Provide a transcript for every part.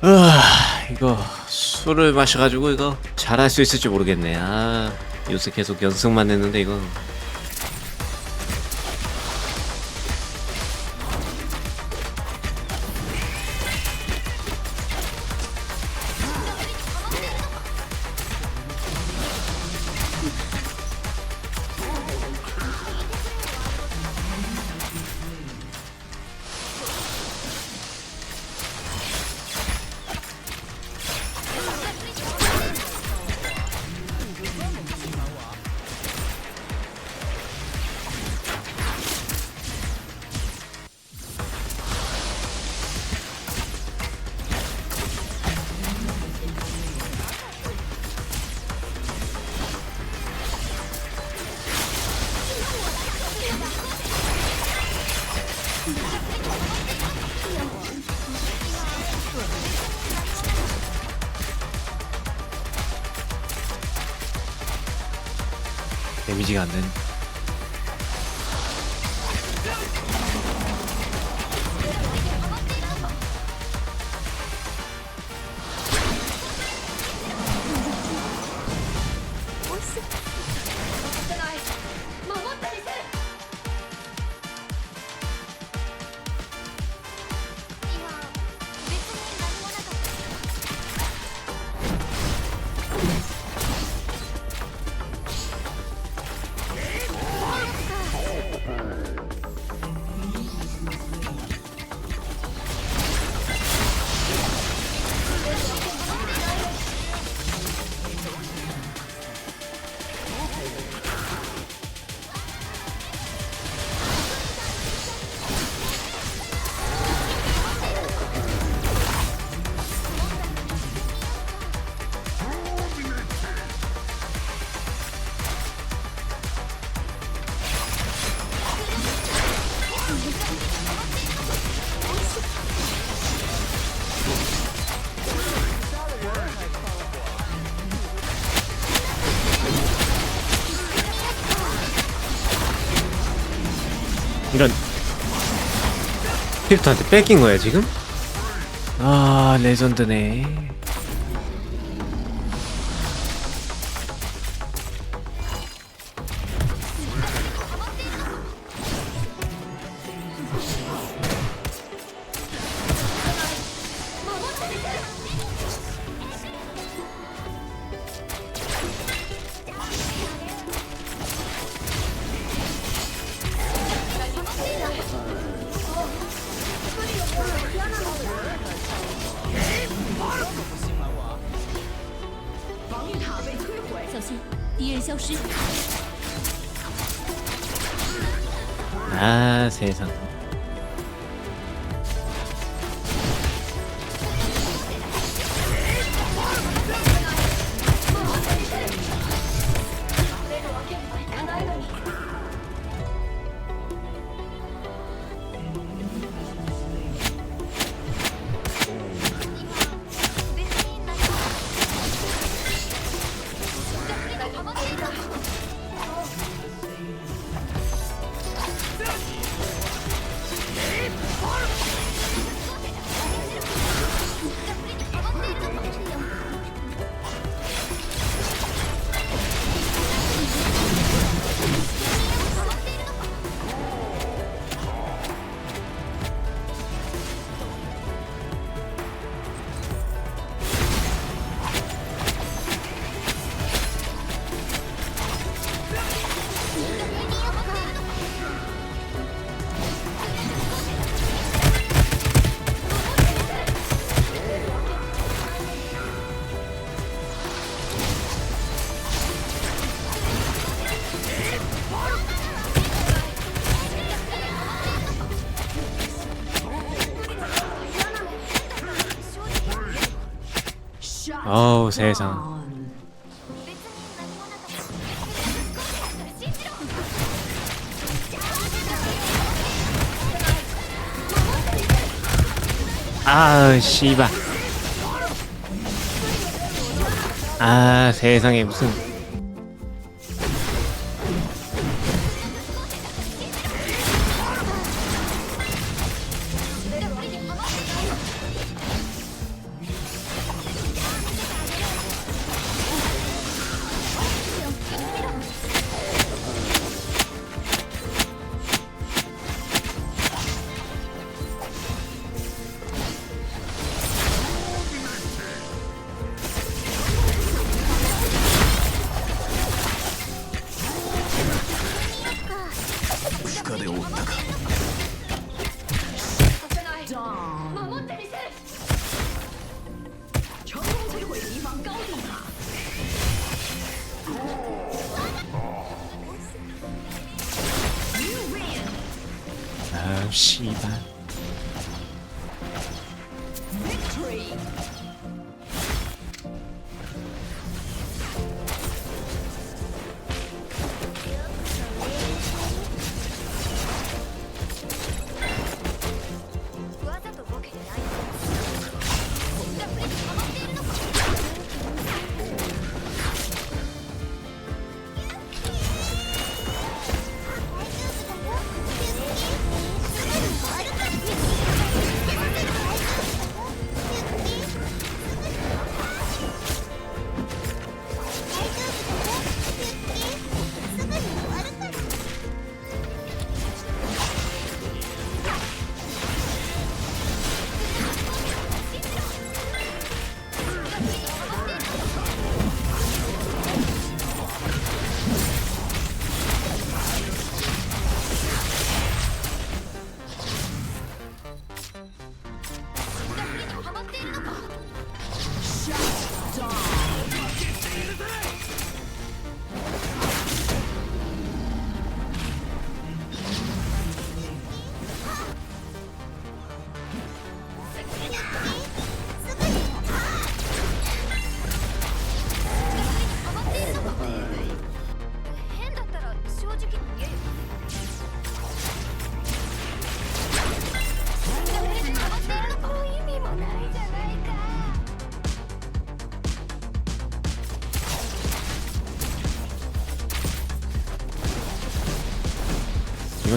아, 이거 술을 마셔가지고 이거 잘할 수 있을지 모르겠네. 아, 요새 계속 연습만 했는데 이거 데미지가 안 되네. 필터한테 뺏긴 거야 지금? 아 레전드네. 아 세상. 어우 세상. 아 씨발. 아 세상에 무슨 갑시다.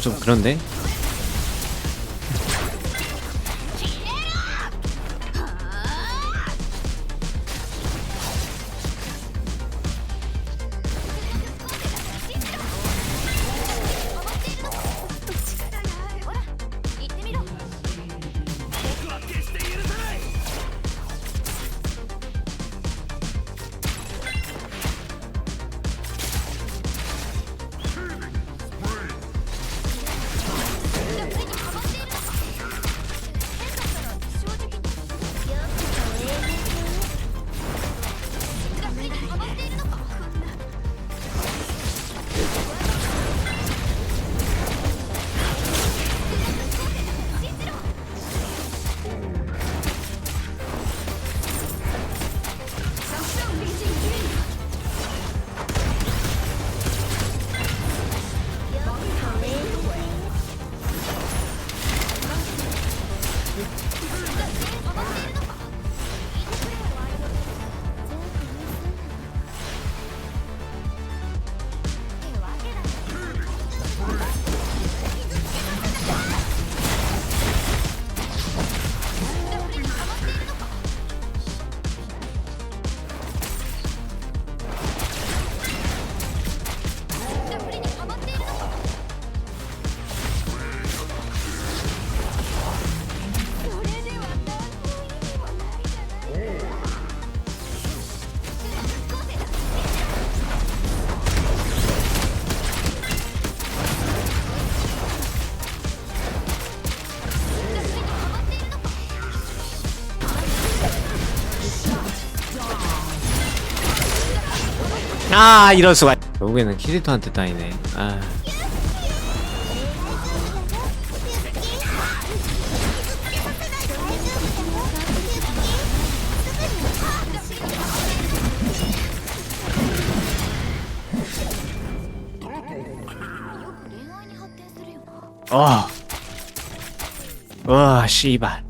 좀 그런데? 아 이럴 수가 결국에는 키리토한테 따이네 아 어. 와, 씨발.